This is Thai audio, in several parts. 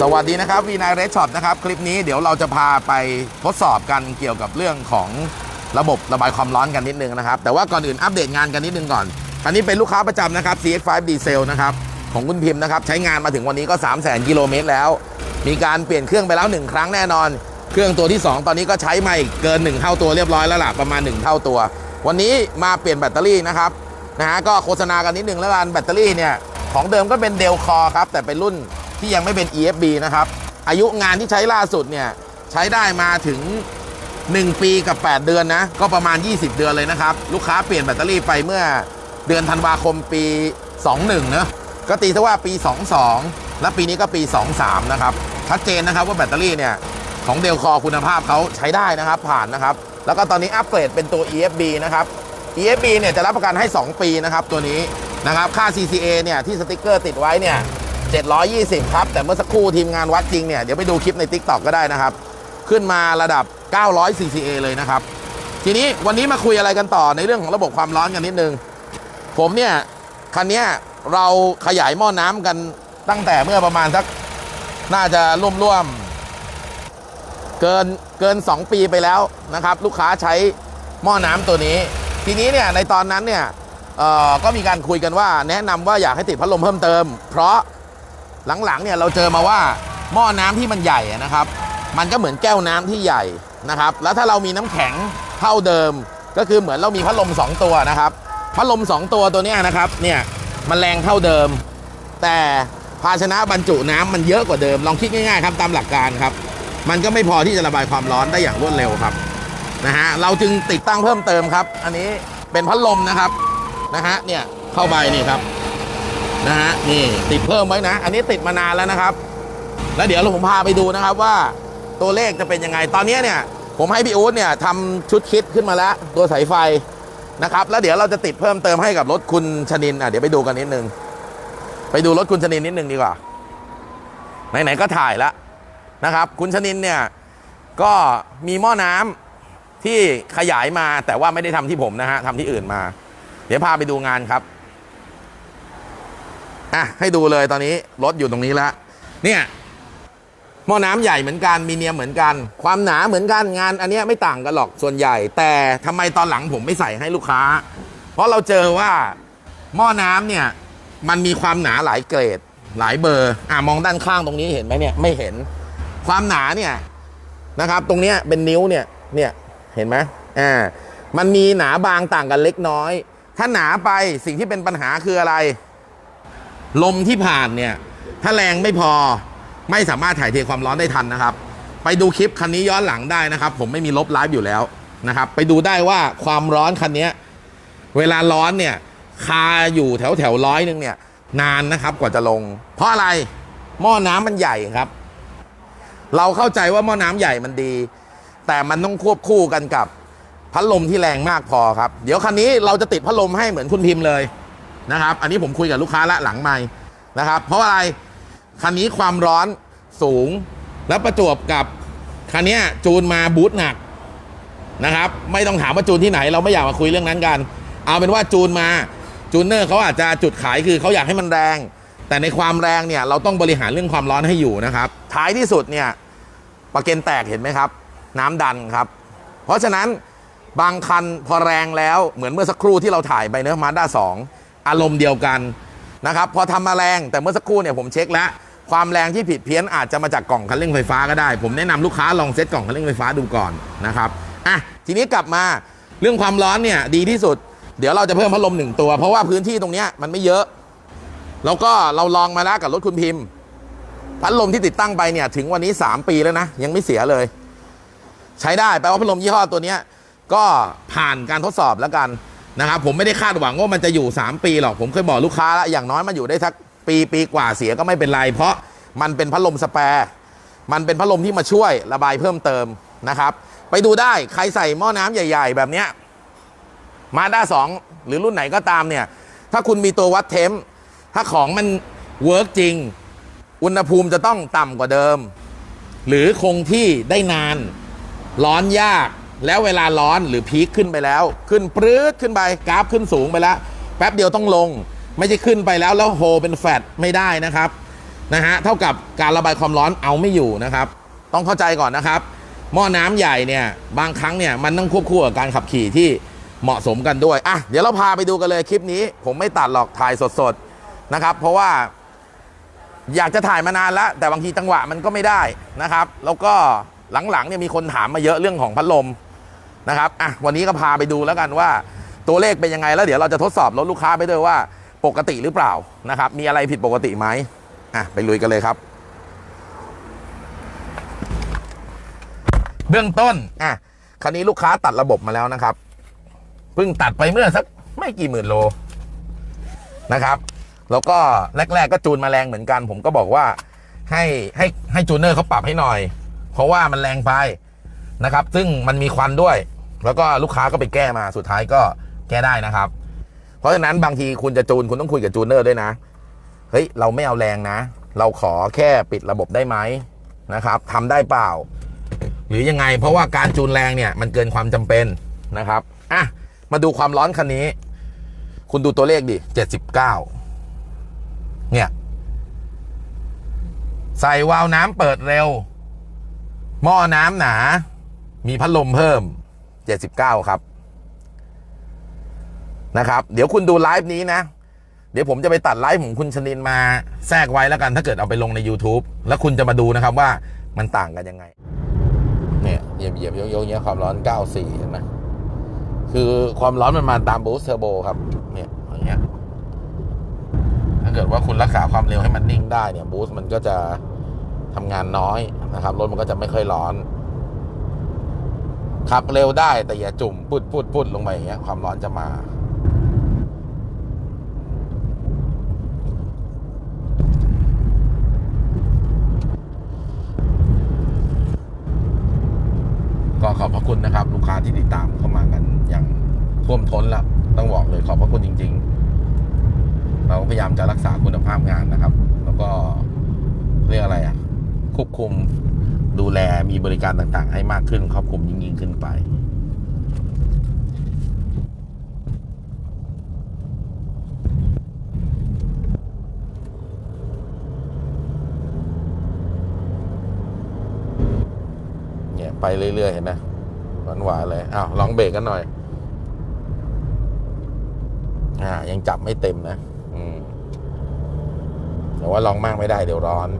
สวัสดีนะครับวีนายเรช็อปนะครับ คลิปนี้เดี๋ยวเราจะพาไปทดสอบกันเกี่ยวกับเรื่องของระบบระบายความร้อนกันนิดนึงนะครับ แต่ว่าก่อนอื่นอัปเดตงานกันนิดนึงก่อนคันนี้เป็นลูกค้าประจำนะครับ CX5 ดีเซลนะครับของคุณพิมพ์นะครับ ใช้งานมาถึงวันนี้ก็ 3 0 0 0 0 0กิโลเมตรแล้ว มีการเปลี่ยนเครื่องไปแล้ว 1 ครั้งแน่นอน เครื่องตัวที่ 2 ตอนนี้ก็ใช้มาอีกเกิน 1 เท่าตัวเรียบร้อยแล้วล่ะประมาณ 1 เท่าตัว วันนี้มาเปลี่ยนแบตเตอรี่นะครับนะฮะก็โฆษณากันนิดนึงแล้วกันแบตเตอรี่เนี่ยของเดิมก็เป็นเดลคอครับแต่เป็นรุ่น ที่ยังไม่เป็น EFB นะครับ อายุงานที่ใช้ล่าสุดเนี่ย ใช้ได้มาถึง 1 ปีกับ 8 เดือนนะ ก็ประมาณ 20 เดือนเลยนะครับ ลูกค้าเปลี่ยนแบตเตอรี่ไปเมื่อเดือนธันวาคมปี 21เนอะก็ตีซะว่าปี 22 และปีนี้ก็ปี 23 นะครับ ชัดเจนนะครับว่าแบตเตอรี่เนี่ยของเดลคอคุณภาพเขาใช้ได้นะครับผ่านนะครับ แล้วก็ตอนนี้อัปเกรดเป็นตัว EFB นะครับ EFB เนี่ยจะรับประกันให้ 2 ปีนะครับตัวนี้นะครับ ค่า CCA เนี่ยที่สติกเกอร์ติดไว้เนี่ย 720 ครับ แต่เมื่อสักครู่ทีมงานวัดจริงเนี่ย เดี๋ยวไปดูคลิปใน TikTok ก็ได้นะครับ ขึ้นมาระดับ 900 CCA เลยนะครับ ทีนี้วันนี้มาคุยอะไรกันต่อในเรื่องของระบบความร้อนกันนิดนึง ผมเนี่ยคันนี้เราขยายหม้อน้ำกันตั้งแต่เมื่อประมาณสักน่าจะร่วมๆเกินเกิน 2 ปีไปแล้วนะครับ ลูกค้าใช้หม้อน้ำตัวนี้ ทีนี้เนี่ยในตอนนั้นเนี่ยก็มีการคุยกันว่าแนะนำว่าอยากให้ติดพัดลมเพิ่มเติม เพราะ หลังๆเนี่ยเราเจอมาว่าหม้อน้ำที่มันใหญ่นะครับ มันก็เหมือนแก้วน้ำที่ใหญ่นะครับ แล้วถ้าเรามีน้ำแข็งเท่าเดิม ก็คือเหมือนเรามีพัดลม 2 ตัวนะครับพัดลม 2 ตัวตัวนี้นะครับเนี่ยมันแรงเท่าเดิม แต่ภาชนะบรรจุน้ำมันเยอะกว่าเดิมลองคิดง่ายๆครับตามหลักการครับ มันก็ไม่พอที่จะระบายความร้อนได้อย่างรวดเร็วครับนะฮะเราจึงติดตั้งเพิ่มเติมครับ อันนี้เป็นพัดลมนะครับนะฮะเนี่ยเข้าไปนี่ครับ นะฮะนี่ติดเพิ่มไว้นะ อันนี้ติดมานานแล้วนะครับ แล้วเดี๋ยวผมพาไปดูนะครับว่าตัวเลขจะเป็นยังไง ตอนนี้เนี่ย ผมให้พี่อู๊ดเนี่ยทำชุดคิดขึ้นมาแล้ว ตัวสายไฟนะครับ แล้วเดี๋ยวเราจะติดเพิ่มเติมให้กับรถคุณชนินอะเดี๋ยวไปดูกันนิดนึง ไปดูรถคุณชนินนิดนึงดีกว่าไหนๆก็ถ่ายแล้วนะครับ คุณชนินเนี่ยก็มีหม้อน้ำที่ขยายมาแต่ว่าไม่ได้ทำที่ผมนะฮะทำที่อื่นมา เดี๋ยวพาไปดูงานครับ อะให้ดูเลยตอนนี้รถอยู่ตรงนี้แล้วเนี่ยหม้อน้ำใหญ่เหมือนกันมีเนียมเหมือนกัน ความหนาเหมือนกันงาน อันนี้ไม่ต่างกันหรอกส่วนใหญ่ แต่ทำไมตอนหลังผมไม่ใส่ให้ลูกค้า เพราะเราเจอว่าหม้อน้ำเนี่ยมันมีความหนาหลายเกรด หลายเบอร์อะมองด้านข้างตรงนี้เห็นไหมเนี่ยไม่เห็น ความหนาเนี่ยนะครับ ตรงเนี้ยเป็นนิ้วเนี่ยเนี่ยเห็นไหมอ่ามันมีหนาบางต่างกันเล็กน้อย ถ้าหนาไปสิ่งที่เป็นปัญหาคืออะไร ลมที่ผ่านเนี่ยถ้าแรงไม่พอไม่สามารถถ่ายเทความร้อนได้ทันนะครับ ไปดูคลิปคันนี้ย้อนหลังได้นะครับ ผมไม่มีลบไลฟ์อยู่แล้วนะครับ ไปดูได้ว่าความร้อนคันนี้เวลาร้อนเนี่ยคาอยู่แถวแถวร้อยหนึงเนี่ยนานนะครับกว่าจะลง เพราะอะไรหม้อน้ำมันใหญ่ครับ เราเข้าใจว่าหม้อน้ำใหญ่มันดี แต่มันต้องควบคู่กันกับพัดลมที่แรงมากพอครับ เดี๋ยวคันนี้เราจะติดพัดลมให้เหมือนคุณพิมพ์เลย นะครับ อันนี้ผมคุยกับลูกค้าละหลังไม่นะครับ เพราะอะไรคันนี้ความร้อนสูงแล้วประจวบกับคันนี้จูนมาบูทหนักนะครับ ไม่ต้องถามว่าจูนที่ไหน เราไม่อยากมาคุยเรื่องนั้นกัน เอาเป็นว่าจูนมาจูนเนอร์เขาอาจจะจุดขายคือเขาอยากให้มันแรง แต่ในความแรงเนี่ยเราต้องบริหารเรื่องความร้อนให้อยู่นะครับ ท้ายที่สุดเนี่ยประเกนแตกเห็นไหมครับ น้ำดันครับ เพราะฉะนั้นบางคันพอแรงแล้วเหมือนเมื่อสักครู่ที่เราถ่ายไปเนื้อะมาด้าสอง อารมณ์เดียวกันนะครับพอทำมาแรงแต่เมื่อสักครู่เนี่ยผมเช็คแล้ว ความแรงที่ผิดเพี้ยนอาจจะมาจากกล่องคันเร่งไฟฟ้าก็ได้ ผมแนะนำลูกค้าลองเซ็ตกล่องคันเร่งไฟฟ้าดูก่อนนะครับอะทีนี้กลับมาเรื่องความร้อนเนี่ยดีที่สุด เดี๋ยวเราจะเพิ่มพัดลมหนึ่งตัว เพราะว่าพื้นที่ตรงนี้มันไม่เยอะ แล้วก็เราลองมาแล้วกับรถคุณพิมพ์ พัดลมที่ติดตั้งไปเนี่ยถึงวันนี้ 3 ปีแล้วนะ ยังไม่เสียเลย ใช้ได้แปลว่าพัดลมยี่ห้อตัวนี้ก็ผ่านการทดสอบแล้วกัน นะครับผมไม่ได้คาดหวังว่ามันจะอยู่ 3 ปีหรอก ผมเคยบอกลูกค้าแล้วอย่างน้อยมันอยู่ได้สักปีปีกว่าเสียก็ไม่เป็นไร เพราะมันเป็นพัดลมสแปร์มันเป็นพัดลมที่มาช่วยระบายเพิ่มเติมนะครับ ไปดูได้ใครใส่หม้อน้ำใหญ่ ๆ แบบเนี้ยมาด้าสองหรือรุ่นไหนก็ตามเนี่ย ถ้าคุณมีตัววัดเทมป์ถ้าของมันเวิร์กจริง อุณหภูมิจะต้องต่ำกว่าเดิม หรือคงที่ได้นาน ร้อนยาก แล้วเวลาร้อนหรือพีคขึ้นไปแล้ว ขึ้นปรื๊ดขึ้นไปกราฟขึ้นสูงไปแล้ว แป๊บเดียวต้องลง ไม่ใช่ขึ้นไปแล้วแล้วโฮเป็นแฟตไม่ได้นะครับนะฮะเท่ากับการระบายความร้อนเอาไม่อยู่นะครับ ต้องเข้าใจก่อนนะครับ หม้อน้ำใหญ่เนี่ยบางครั้งเนี่ยมันต้องควบคู่กับการขับขี่ที่เหมาะสมกันด้วยอะเดี๋ยวเราพาไปดูกันเลยคลิปนี้ ผมไม่ตัดหรอกถ่ายสดๆนะครับ เพราะว่าอยากจะถ่ายมานานแล้ว แต่บางทีจังหวะมันก็ไม่ได้นะครับ แล้วก็หลังๆเนี่ยมีคนถามมาเยอะเรื่องของพัดลม นะครับอะวันนี้ก็พาไปดูแล้วกันว่า ตัวเลขเป็นยังไงแล้วเดี๋ยวเราจะทดสอบรถลูกค้าไปด้วยว่าปกติหรือเปล่านะครับ มีอะไรผิดปกติไหมอะไปลุยกันเลยครับ เบื้องต้นอะคันนี้ลูกค้าตัดระบบมาแล้วนะครับเพิ่งตัดไปเมื่อสักไม่กี่หมื่นโลนะครับ แล้วก็แรก ๆ ก็จูนมาแรงเหมือนกัน ผมก็บอกว่าให้ให้ให้จูเนอร์เขาปรับให้หน่อย เพราะว่ามันแรงไป นะครับ ซึ่งมันมีควันด้วย แล้วก็ลูกค้าก็ไปแก้มาสุดท้ายก็แก้ได้นะครับ เพราะฉะนั้นบางทีคุณจะจูนคุณต้องคุยกับจูเนอร์ด้วยนะเฮ้ยเราไม่เอาแรงนะ เราขอแค่ปิดระบบได้ไหมนะครับทำได้เปล่า หรือยังไง เพราะว่าการจูนแรงเนี่ยมันเกินความจำเป็นนะครับอะมาดูความร้อนคันนี้ คุณดูตัวเลขดิเจ็ดสิบเก้าเนี่ย ใส่วาล์วน้ำเปิดเร็ว หม้อน้ำหนา มีพัดลมเพิ่ม 79 ครับ นะครับ เดี๋ยวคุณดูไลฟ์นี้นะ เดี๋ยวผมจะไปตัดไลฟ์ของคุณชนินมาแทรกไว้แล้วกัน ถ้าเกิดเอาไปลงใน YouTube แล้วคุณจะมาดูนะครับว่ามันต่างกันยังไง เนี่ยเหยียบเหยียบยกยกเนี้ยความร้อน 94 เห็นไหมคือความร้อนมันมาตามบูสเทอร์โบครับ เนี่ยอย่างเงี้ยถ้าเกิดว่าคุณรักษาความเร็วให้มันนิ่งได้เนี่ยบูสต์มันก็จะทำงานน้อยนะครับรถมันก็จะไม่ค่อยร้อน ขับเร็วได้แต่อย่าจุ่มพุดพุดพุดลงไปอย่างเงี้ยความร้อนจะมา ก็ขอบพระคุณนะครับ ลูกค้าที่ติดตามเข้ามากันอย่างท่วมท้นล้วต้องบอกเลยขอบพระคุณจริง ๆ เราพยายามจะรักษาคุณภาพงานนะครับ แล้วก็เรียกอะไรอะควบคุม ดูแลมีบริการต่างๆ ให้มากขึ้นครอบคลุมยิ่งๆขึ้นไปเนี่ยไปเรื่อยๆเห็นไหมหวานๆเลยอ้าวลองเบรกกันหน่อย อ่า ยังจับไม่เต็มนะ อืมแต่ว่าลองมากไม่ได้เดี๋ยวร้อน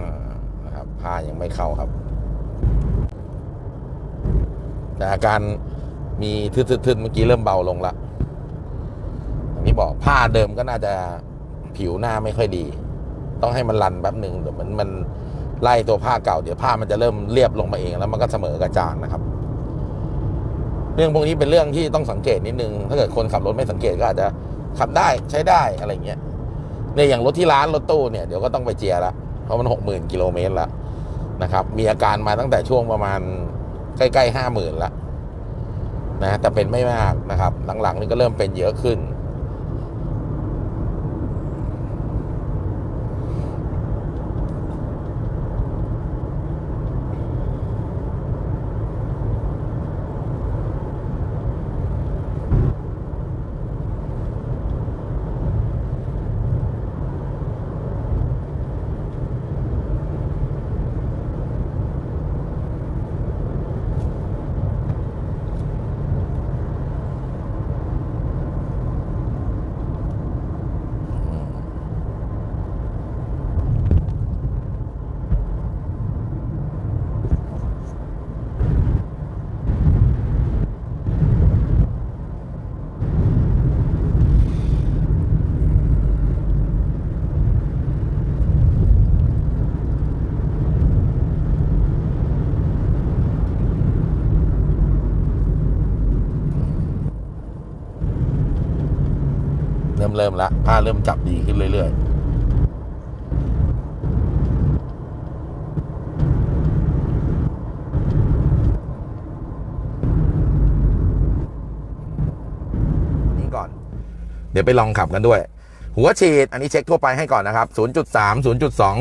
อ่า นะครับ ผ้ายัง ไม่เข้าครับ แต่อาการมีทึดๆๆเมื่อกี้เริ่มเบาลงละอย่างที่บอกผ้าเดิมก็น่าจะผิวหน้าไม่ค่อยดี ต้องให้มันรันแป๊บหนึ่งเดี๋ยวมันมันไล่ตัวผ้าเก่าเดี๋ยวผ้ามันจะเริ่มเรียบลงมาเองแล้วมันก็เสมอกระจางนะครับ เรื่องพวกนี้เป็นเรื่องที่ต้องสังเกตนิดนึง ถ้าเกิดคนขับรถไม่สังเกตก็อาจจะขับได้ใช้ได้อะไรเงี้ยเนี่ยอย่างรถที่ร้านรถตู้เนี่ยเดี๋ยวก็ต้องไปเจียละเพราะมันหกหมื่นกิโลเมตรละ นะครับมีอาการมาตั้งแต่ช่วงประมาณใกล้ๆห้าหมื่นละนะแต่เป็นไม่มากนะครับ หลังๆนี่ก็เริ่มเป็นเยอะขึ้น เริ่มเริ่มละผ้าเริ่มจับดีขึ้นเรื่อยๆนี่ก่อนเดี๋ยวไปลองขับกันด้วย หัวฉีด อันนี้เช็คทั่วไปให้ก่อนนะครับ 0.3 0.2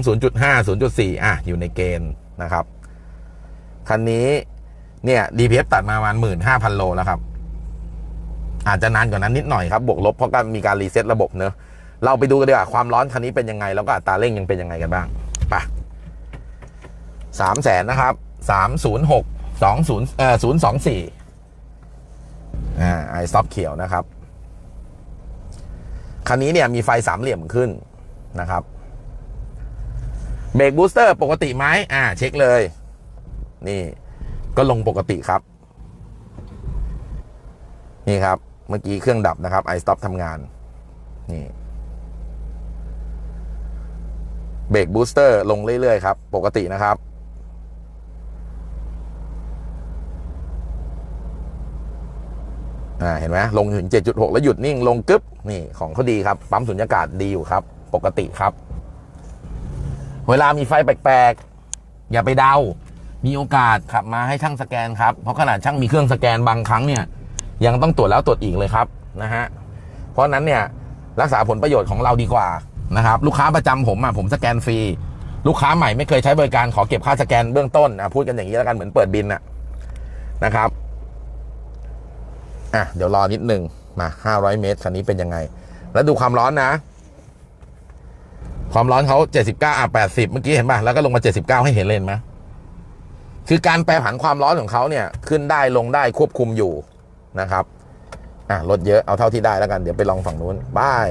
0.5 0.4 อะ อยู่ในเกณฑ์นะครับ คันนี้เนี่ย DPF ตัดมาประมาณหมื่นห้าพันโลแล้วครับ อาจจะนานกว่านั้นนิดหน่อยครับบวกลบเพราะการมีการรีเซ็ตระบบเนอะเราไปดูกันดีกว่าความร้อนคันนี้เป็นยังไง แล้วก็อัตราเร่งยังเป็นยังไงกันบ้างไปสามแสนนะครับสามศูนย์หกสองศูนย์เอ่อศูนย์สองสี่อ่าไอซอปเขียวนะครับ คันนี้เนี่ยมีไฟสามเหลี่ยมขึ้นนะครับเบรกบูสเตอร์ปกติไหมอ่า เช็คเลย นี่ ก็ลงปกติครับ นี่ครับ เมื่อกี้เครื่องดับนะครับไอสต็อปทำงาน นี่เบรกบูสเตอร์ลงเรื่อย ๆ ครับ ปกตินะครับอ่าเห็นไหมลงถึง 7.6 แล้วหยุดนิ่งลงกึ๊บนี่ของเขาดีครับ ปั๊มสุญญากาศดีอยู่ครับ ปกติครับ เวลามีไฟแปลก ๆ อย่าไปเดา มีโอกาสขับมาให้ช่างสแกนครับ เพราะขนาดช่างมีเครื่องสแกนบางครั้งเนี่ย ยังต้องตรวจแล้วตรวจอีกเลยครับนะฮะเพราะนั้นเนี่ยรักษาผลประโยชน์ของเราดีกว่านะครับลูกค้าประจำผมอะผมสแกนฟรีลูกค้าใหม่ไม่เคยใช้บริการขอเก็บค่าสแกนเบื้องต้นอะพูดกันอย่างนี้แล้วกันเหมือนเปิดบินอะนะครับอะเดี๋ยวรอนิดนึงมา 500 เมตรคันนี้เป็นยังไง แล้วดูความร้อนนะ ความร้อนเขา79อะ80 เมื่อกี้เห็นป่ะแล้วก็ลงมา 79 ให้เห็นเลยเห็นไหมคือการแปรผันความร้อนของเขาเนี่ย ขึ้นได้ลงได้ควบคุมอยู่ นะครับอะลดเยอะเอาเท่าที่ได้แล้วกันเดี๋ยวไปลองฝั่งนู้นบาย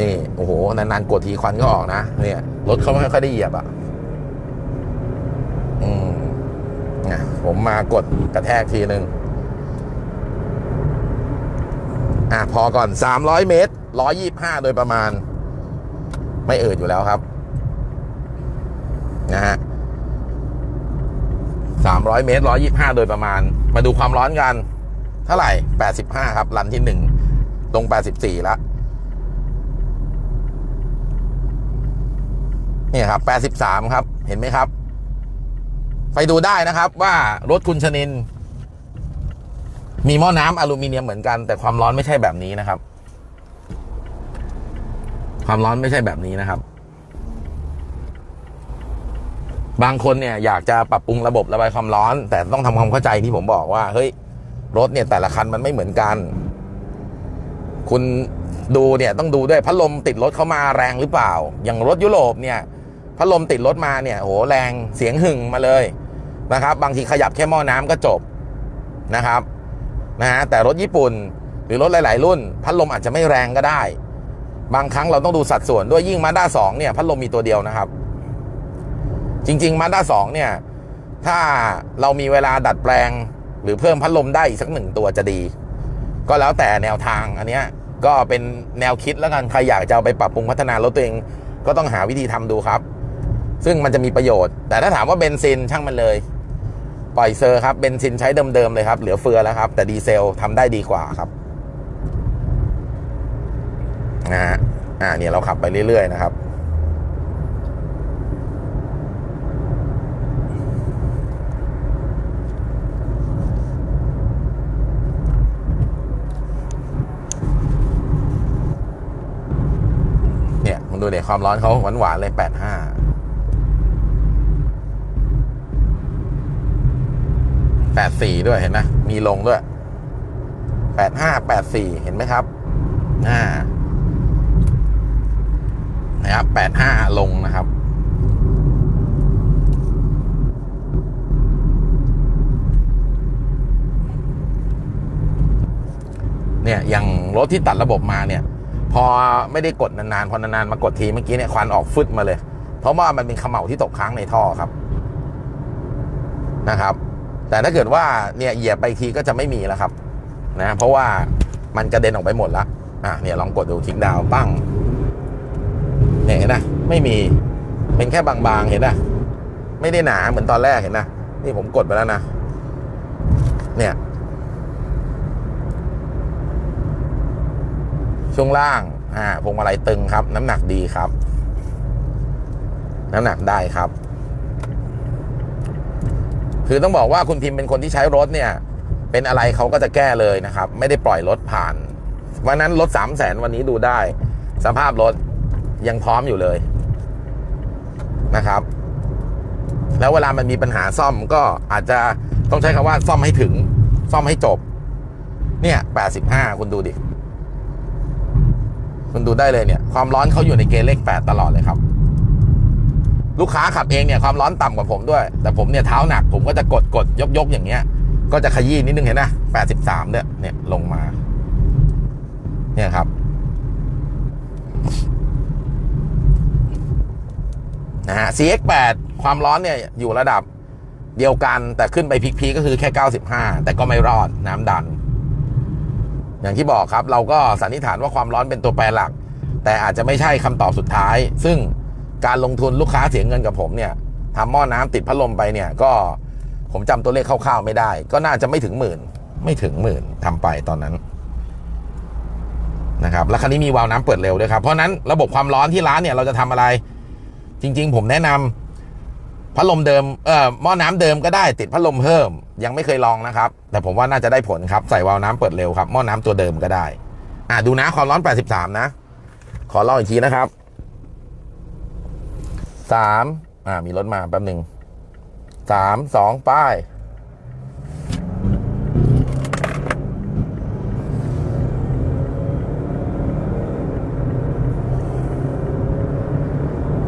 นี่โอ้โหนานๆกดทีควันก็ออกนะเนี่ยรถเขาไม่ค่อยได้เหยียบอะอืมอะผมมากดกระแทกทีหนึ่งอะพอก่อน 300 เมตร 125 โดยประมาณ ไม่เอิดอยู่แล้วครับ นะฮะ 300 เมตร 125 โดยประมาณ มาดูความร้อนกัน เท่าไหร่ 85 ครับรันที่ 1 ลง 84 แล้วนี่ครับ 83 ครับ เห็นไหมครับ ไปดูได้นะครับว่ารถคุณชนิน มีหม้อน้ำอลูมิเนียมเหมือนกัน แต่ความร้อนไม่ใช่แบบนี้นะครับ ความร้อนไม่ใช่แบบนี้นะครับ บางคนเนี่ยอยากจะปรับปรุงระบบระบายความร้อน แต่ต้องทำความเข้าใจที่ผมบอกว่า เฮ้ย รถเนี่ยแต่ละคันมันไม่เหมือนกัน คุณดูเนี่ยต้องดูด้วยพัดลมติดรถเข้ามาแรงหรือเปล่า อย่างรถยุโรปเนี่ยพัดลมติดรถมาเนี่ยโหแรงเสียงหึ่งมาเลยนะครับ บางทีขยับแค่หม้อน้ำก็จบนะครับนะฮะแต่รถญี่ปุ่นหรือรถหลาย ๆ รุ่น พัดลมอาจจะไม่แรงก็ได้ บางครั้งเราต้องดูสัดส่วนด้วยยิ่งมาด้าสองเนี่ยพัดลมมีตัวเดียวนะครับ จริงๆมาด้าสองเนี่ย ถ้าเรามีเวลาดัดแปลง หรือเพิ่มพัดลมได้อีกสักหนึ่งตัวจะดี ก็แล้วแต่แนวทางอันเนี้ยก็เป็นแนวคิดแล้วกัน ใครอยากจะเอาไปปรับปรุงพัฒนารถตัวเองก็ต้องหาวิธีทำดูครับ ซึ่งมันจะมีประโยชน์ แต่ถ้าถามว่าเบนซินช่างมันเลย ปล่อยเซอร์ครับเบนซินใช้เดิมๆเลยครับ เหลือเฟือแล้วครับ แต่ดีเซลทำได้ดีกว่าครับนะฮะอ่าเนี่ยเราขับไปเรื่อยๆนะครับ เนี่ยความร้อนเขาหวานหวานๆเลยแปดห้าแปดสี่ด้วยเห็นไหมมีลงด้วยแปดห้าแปดสี่เห็นไหมครับอ่านะครับแปดห้าลงนะครับเนี่ยอย่างรถที่ตัดระบบมาเนี่ย พอไม่ได้กดนานๆ พอนานๆ มากดทีเมื่อกี้เนี่ยควันออกฟึดมาเลย เพราะว่ามันเป็นเขม่าที่ตกค้างในท่อครับนะครับ แต่ถ้าเกิดว่าเนี่ยเหยียบไปทีก็จะไม่มีแล้วครับนะเพราะว่ามันกระเด็นออกไปหมดละอะเนี่ยลองกดดูคลิกดาวปั้งเนี่ยเห็นนะไม่มีเป็นแค่บางๆเห็นนะไม่ได้หนาเหมือนตอนแรกเห็นนะนี่ผมกดไปแล้วนะเนี่ย ช่วงล่างอ่าพวงมาลัยตึงครับ น้ำหนักดีครับ น้ำหนักได้ครับ คือต้องบอกว่าคุณพิมพ์เป็นคนที่ใช้รถเนี่ย เป็นอะไรเขาก็จะแก้เลยนะครับ ไม่ได้ปล่อยรถผ่านวันนั้นรถสามแสนวันนี้ดูได้ สภาพรถยังพร้อมอยู่เลยนะครับ แล้วเวลามันมีปัญหาซ่อมก็อาจจะต้องใช้คำว่าซ่อมให้ถึง ซ่อมให้จบ เนี่ย85คุณดูดิ คุณดูได้เลยเนี่ยความร้อนเขาอยู่ในเกณฑ์เลข 8 ตลอดเลยครับ ลูกค้าขับเองเนี่ยความร้อนต่ำกว่าผมด้วย แต่ผมเนี่ยเท้าหนักผมก็จะกดกดยกยกอย่างเงี้ย ก็จะขยี้นิดนึงเห็นนะ83เนี่ยเนี่ยลงมา เนี่ยครับนะฮะ CX8 ความร้อนเนี่ยอยู่ระดับเดียวกันแต่ขึ้นไปพีคๆก็คือแค่ 95 แต่ก็ไม่รอดน้ำดัน อย่างที่บอกครับ เราก็สันนิษฐานว่าความร้อนเป็นตัวแปรหลัก แต่อาจจะไม่ใช่คำตอบสุดท้าย ซึ่งการลงทุนลูกค้าเสียเงินกับผมเนี่ยทำหม้อน้ำติดพัดลมไปเนี่ยก็ผมจำตัวเลขคร่าวๆไม่ได้ ก็น่าจะไม่ถึงหมื่น ไม่ถึงหมื่นทำไปตอนนั้นนะครับแล้วคันนี้มีวาล์วน้ำเปิดเร็วด้วยครับ เพราะฉะนั้นระบบความร้อนที่ร้านเนี่ยเราจะทำอะไร จริง ๆ ผมแนะนำ พัดลมเดิมเอ่อหม้อน้ำเดิมก็ได้ติดพัดลมเพิ่ม ยังไม่เคยลองนะครับ แต่ผมว่าน่าจะได้ผลครับใส่วาล์วน้ำเปิดเร็วครับหม้อน้ำตัวเดิมก็ได้ อะดูนะความร้อน 83 นะ ขอลองอีกทีนะครับสามอ่ามีรถมาแป๊บหนึ่งสามสองป้าย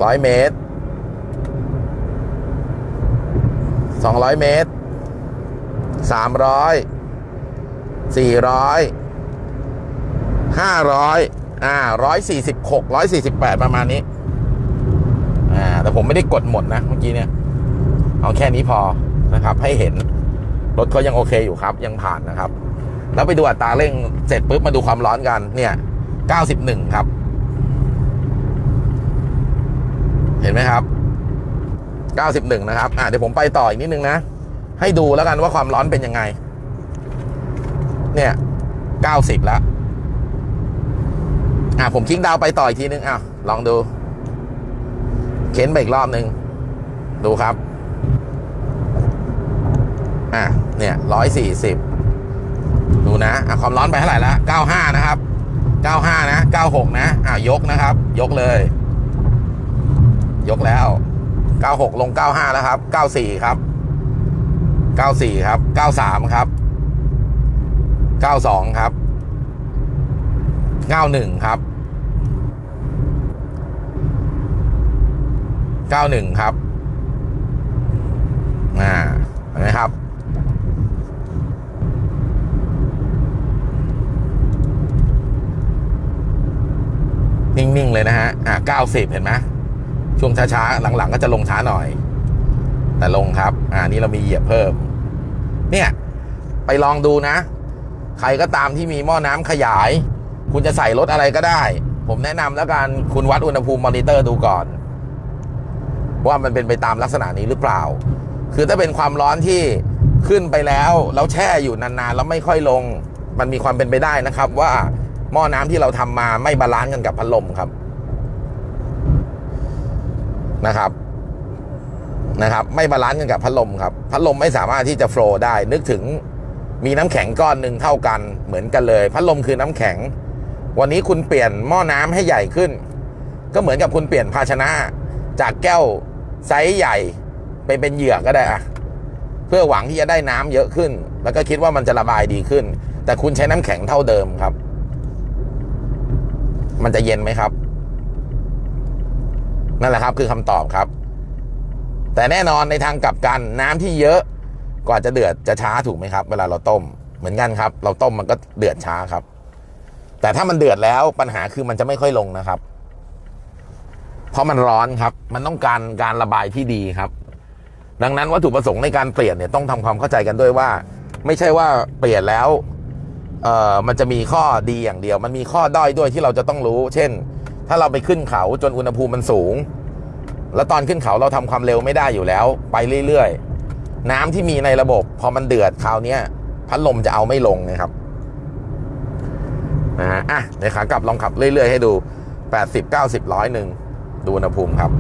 ร้อยเมตร สองร้อยเมตรสามร้อยสี่ร้อยห้าร้อยอ่าร้อยสี่สิบหกร้อยสี่สิบแปดประมาณนี้ อ่า แต่ผมไม่ได้กดหมดนะ เมื่อกี้เนี่ย เอาแค่นี้พอนะครับ ให้เห็น รถเขายังโอเคอยู่ครับ ยังผ่านนะครับ แล้วไปดูอัตราเร่งเสร็จปุ๊บมาดูความร้อนกัน เนี่ยเก้าสิบหนึ่งครับ เห็นไหมครับ 91 นะครับ อะเดี๋ยวผมไปต่ออีกนิดนึงนะ ให้ดูแล้วกันว่าความร้อนเป็นยังไง เนี่ย 90 แล้ว อะผมคลิกดาวไปต่ออีกทีนึงอะลองดู เข็นไปอีกรอบนึง ดูครับ อะ เนี่ย 140 ดูนะ อะ ความร้อนไปเท่าไหร่ละ95 นะครับ 95 นะ 96 นะ อะ ยกนะครับ ยกเลย ยกแล้ว 96 ลง 95 แล้วครับ 94 ครับ 94 ครับ 93 ครับ 92 ครับ 91 ครับ 91 ครับ อ่าเห็นไหมครับนิ่ง ๆ เลยนะฮะ อ่า90 เห็นไหม ช่วงช้าๆหลังๆ ก็จะลงช้าหน่อย แต่ลงครับ อ่านี่เรามีเหยียบเพิ่ม เนี่ย ไปลองดูนะ ใครก็ตามที่มีหม้อน้ำขยาย คุณจะใส่รถอะไรก็ได้ ผมแนะนำแล้วกันคุณวัดอุณหภูมิมอนิเตอร์ดูก่อน ว่ามันเป็นไปตามลักษณะนี้หรือเปล่า คือถ้าเป็นความร้อนที่ขึ้นไปแล้วแล้วแช่อยู่นานๆ แล้วไม่ค่อยลง มันมีความเป็นไปได้นะครับ ว่าหม้อน้ำที่เราทำมาไม่บาลานซ์กันกับพัดลมครับ นะครับนะครับ ไม่บาลานซ์กันกับพัดลมครับ พัดลมไม่สามารถที่จะโฟล์ได้ นึกถึงมีน้ำแข็งก้อนหนึ่งเท่ากันเหมือนกันเลย พัดลมคือน้ำแข็ง วันนี้คุณเปลี่ยนหม้อน้ำให้ใหญ่ขึ้น ก็เหมือนกับคุณเปลี่ยนภาชนะ จากแก้วไซส์ใหญ่ไปเป็นเหยือกก็ได้อะเพื่อหวังที่จะได้น้ำเยอะขึ้น แล้วก็คิดว่ามันจะระบายดีขึ้น แต่คุณใช้น้ำแข็งเท่าเดิมครับ มันจะเย็นไหมครับ นั่นแหละครับคือคำตอบครับ แต่แน่นอนในทางกลับกันน้ำที่เยอะกว่าจะเดือดจะช้าถูกไหมครับ เวลาเราต้มเหมือนกันครับ เราต้มมันก็เดือดช้าครับ แต่ถ้ามันเดือดแล้วปัญหาคือมันจะไม่ค่อยลงนะครับ เพราะมันร้อนครับ มันต้องการการระบายที่ดีครับ ดังนั้นวัตถุประสงค์ในการเปลี่ยนเนี่ยต้องทำความเข้าใจกันด้วยว่า ไม่ใช่ว่าเปลี่ยนแล้วเอ่อมันจะมีข้อดีอย่างเดียว มันมีข้อด้อยด้วยที่เราจะต้องรู้ เช่น ถ้าเราไปขึ้นเขาจนอุณหภูมิมันสูง แล้วตอนขึ้นเขาเราทำความเร็วไม่ได้อยู่แล้ว ไปเรื่อยๆ น้ำที่มีในระบบ พอมันเดือดคราวนี้พัดลมจะเอาไม่ลงนะครับนะฮะอะในขากลับลองขับเรื่อย ๆ ให้ดู 80 90ร้อยหนึ่งดูอุณหภูมิครับ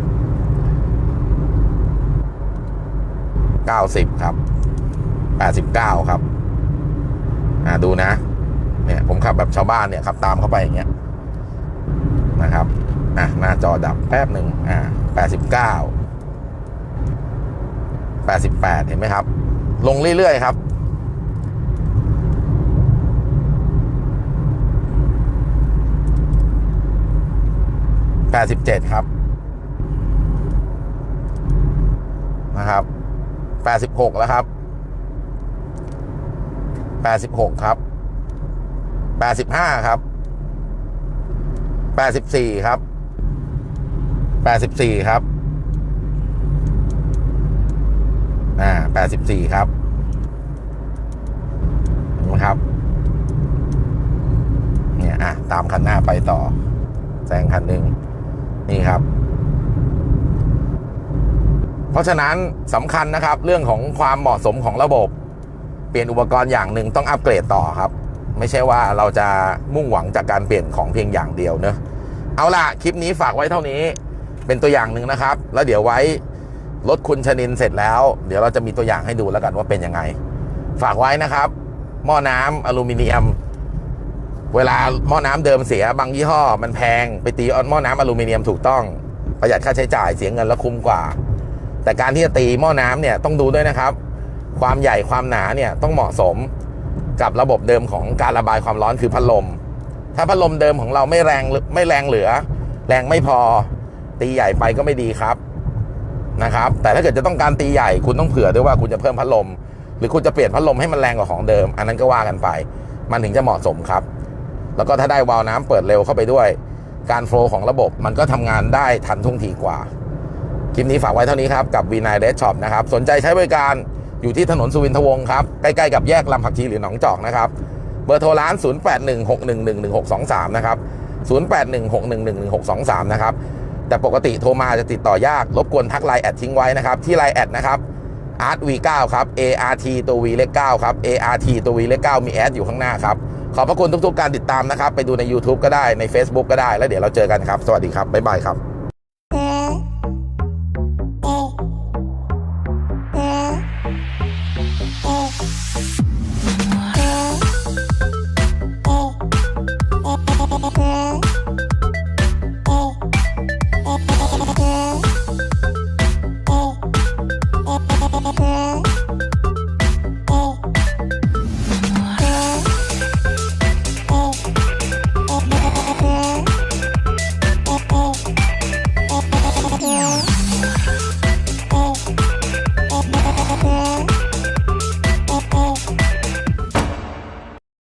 90 ครับ 89 ครับ อ่าดูนะ เนี่ยผมขับแบบชาวบ้านเนี่ยขับตามเข้าไปอย่างเงี้ย นะครับอะหน้าจอดับแป๊บหนึ่งอ่าแปดสิบเก้าแปดสิบแปดเห็นไหมครับ ลงเรื่อยๆครับแปดสิบเจ็ดครับนะครับแปดสิบหกแล้วครับแปดสิบหกครับแปดสิบห้าครับ 84 ครับ 84 ครับ อ่า 84 ครับเห็นไหมครับ เนี่ย อะ ตามคันหน้าไปต่อ แซงคันหนึ่ง นี่ครับ เพราะฉะนั้นสำคัญนะครับ เรื่องของความเหมาะสมของระบบ เปลี่ยนอุปกรณ์อย่างหนึ่งต้องอัปเกรดต่อครับ ไม่ใช่ว่าเราจะมุ่งหวังจากการเปลี่ยนของเพียงอย่างเดียวเนอะเอาล่ะ คลิปนี้ฝากไว้เท่านี้ เป็นตัวอย่างหนึ่งนะครับ แล้วเดี๋ยวไว้รถคุณชนินเสร็จแล้ว เดี๋ยวเราจะมีตัวอย่างให้ดูแล้วกันว่าเป็นยังไง ฝากไว้นะครับ หม้อน้ำอลูมิเนียม เวลาหม้อน้ำเดิมเสียบางยี่ห้อ มันแพงไปตีเอาหม้อน้ำอลูมิเนียมถูกต้องประหยัดค่าใช้จ่ายเสียเงินแล้วคุ้มกว่า แต่การที่จะตีหม้อน้ำเนี่ยต้องดูด้วยนะครับ ความใหญ่ความหนาเนี่ยต้องเหมาะสม กับระบบเดิมของการระบายความร้อนคือพัดลม ถ้าพัดลมเดิมของเราไม่แรงไม่แรงเหลือ แรงไม่พอตีใหญ่ไปก็ไม่ดีครับนะครับ แต่ถ้าเกิดจะต้องการตีใหญ่คุณต้องเผื่อด้วยว่าคุณจะเพิ่มพัดลม หรือคุณจะเปลี่ยนพัดลมให้มันแรงกว่าของเดิม อันนั้นก็ว่ากันไป มันถึงจะเหมาะสมครับ แล้วก็ถ้าได้วาล์วน้ำเปิดเร็วเข้าไปด้วย การโฟล์ของระบบมันก็ทำงานได้ทันท่วงทีกว่าคลิปนี้ฝากไว้เท่านี้ครับกับ V9 Red Shop นะครับ สนใจใช้บริการ อยู่ที่ถนนสุวินทวงศ์ครับ ใกล้ๆกับแยกลำผักชีหรือหนองจอกนะครับ เบอร์โทรร้าน 0816111623 นะครับ 0816111623 นะครับ แต่ปกติโทรมาจะติดต่อยาก รบกวนทักไลน์แอดทิ้งไว้นะครับ ที่ไลน์แอดนะครับ art v9 ครับ art ตัว v เลข9ครับ art ตัว v เลข9มีแอดอยู่ข้างหน้าครับ ขอบพระคุณทุกๆการติดตามนะครับ ไปดูใน YouTube ก็ได้ใน Facebook ก็ได้ แล้วเดี๋ยวเราเจอกันครับ สวัสดีครับบ๊ายบายครับ